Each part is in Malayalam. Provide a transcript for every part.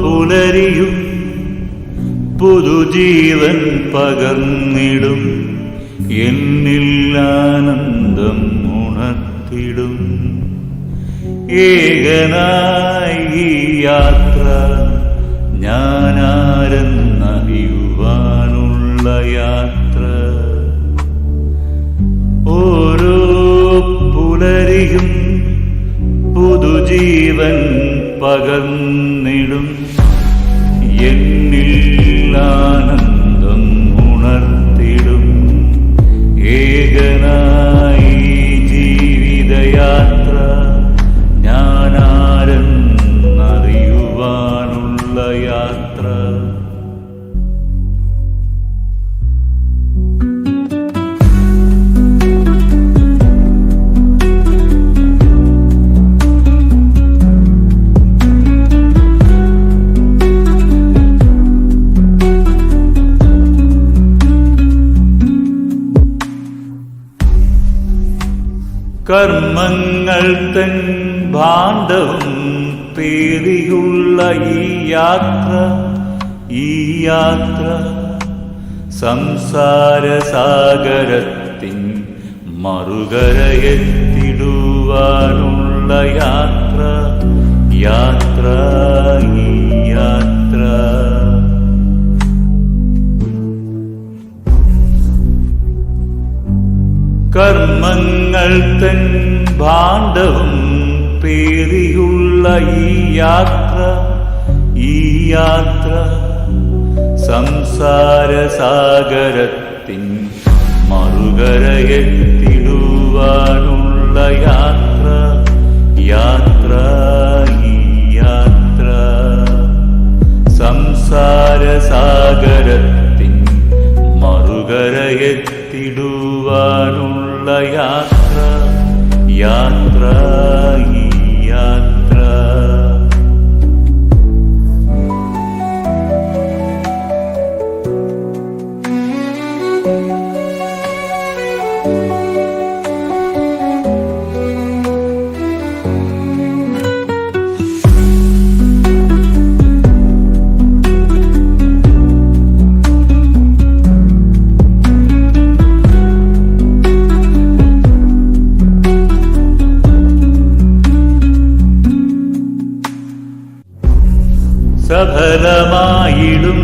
പുലരിയും പുതുജീവൻ പകർന്നിടും. എന്നിൽ ആനന്ദം ഉണർത്തിടും. ഏകനായി യാത്ര ഞാനാരെന്നറിയുവാനുള്ള യാത്ര? ഓരോ പുലരിയും പുതുജീവൻ പകർന്നിടും. കർമ്മങ്ങൾ തൻ ഭാണ്ഡവും പേറിയുള്ള ഈ യാത്ര ഈ യാത്ര സംസാര സാഗരത്തിൻ മറുകരയെത്തിടുവാനുള്ള യാത്ര യാത്ര ഈ യാത്ര. കർമ്മങ്ങൾ തൻ ഭാണ്ഡവും പേറിയുള്ള ഈ യാത്ര ഈ യാത്ര സംസാര സാഗരത്തിൻ മറുകരയെത്തിടുവാനുള്ള യാത്ര യാത്ര ഈ യാത്ര. സംസാര സാഗരത്തിൻ മറുകരയെത്തിടുവാനുള്ള യാത്ര. സഫലമായിടും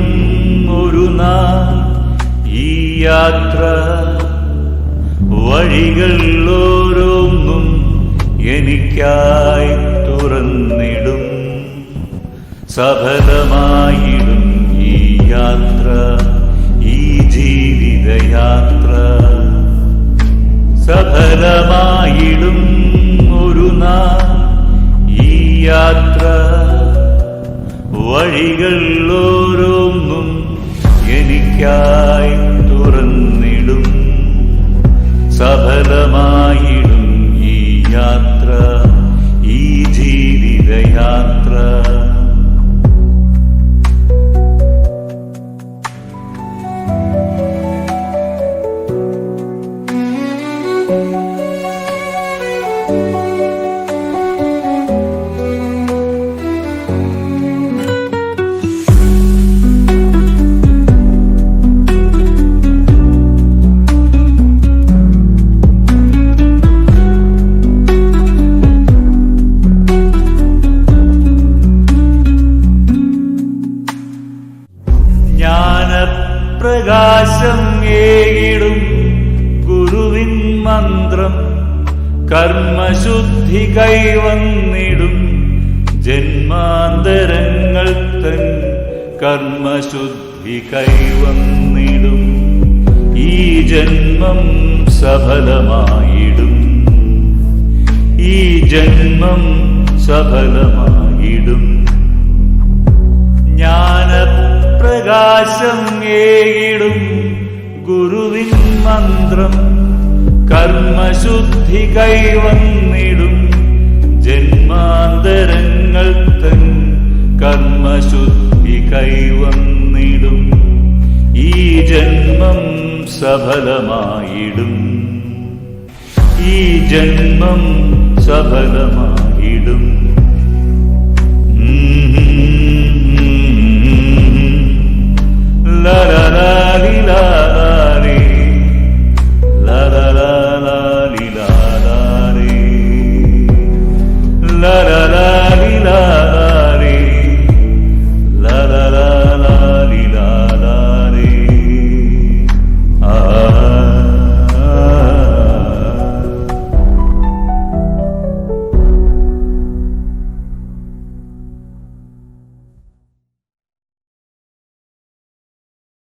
ഒരു നാൾ ഈ യാത്ര. വഴികൾ ഓരോന്നും എനിക്കായി തുറന്നിടും. സഫലമായിടും ഈ യാത്ര ഈ ജീവിതയാത്ര. സഫലമായിടും വഴികൾ ഓരോന്നും എനിക്കായി ജ്ഞാനപ്രകാശം ഏകിടും ഗുരുവിൻ മന്ത്രം. കർമ്മശുദ്ധി കൈവന്നിടും ജന്മാന്തരങ്ങൾ തൻ കർമ്മശുദ്ധി കൈവന്നിടും. ഈ ജന്മം സഫലമായിടും. ഈ ജന്മം സഫലമായിടും ജ്ഞാനപ്രകാശം ഏകിടും ഗുരുവിൻ മന്ത്രം. കർമ്മശുദ്ധി കൈവന്നിടും ജന്മാന്തരങ്ങൾ തൻ കർമ്മശുദ്ധി കൈവന്നിടും. ഈ ജന്മം സഫലമായിടും. ഈ ജന്മം സഫലമായിടും.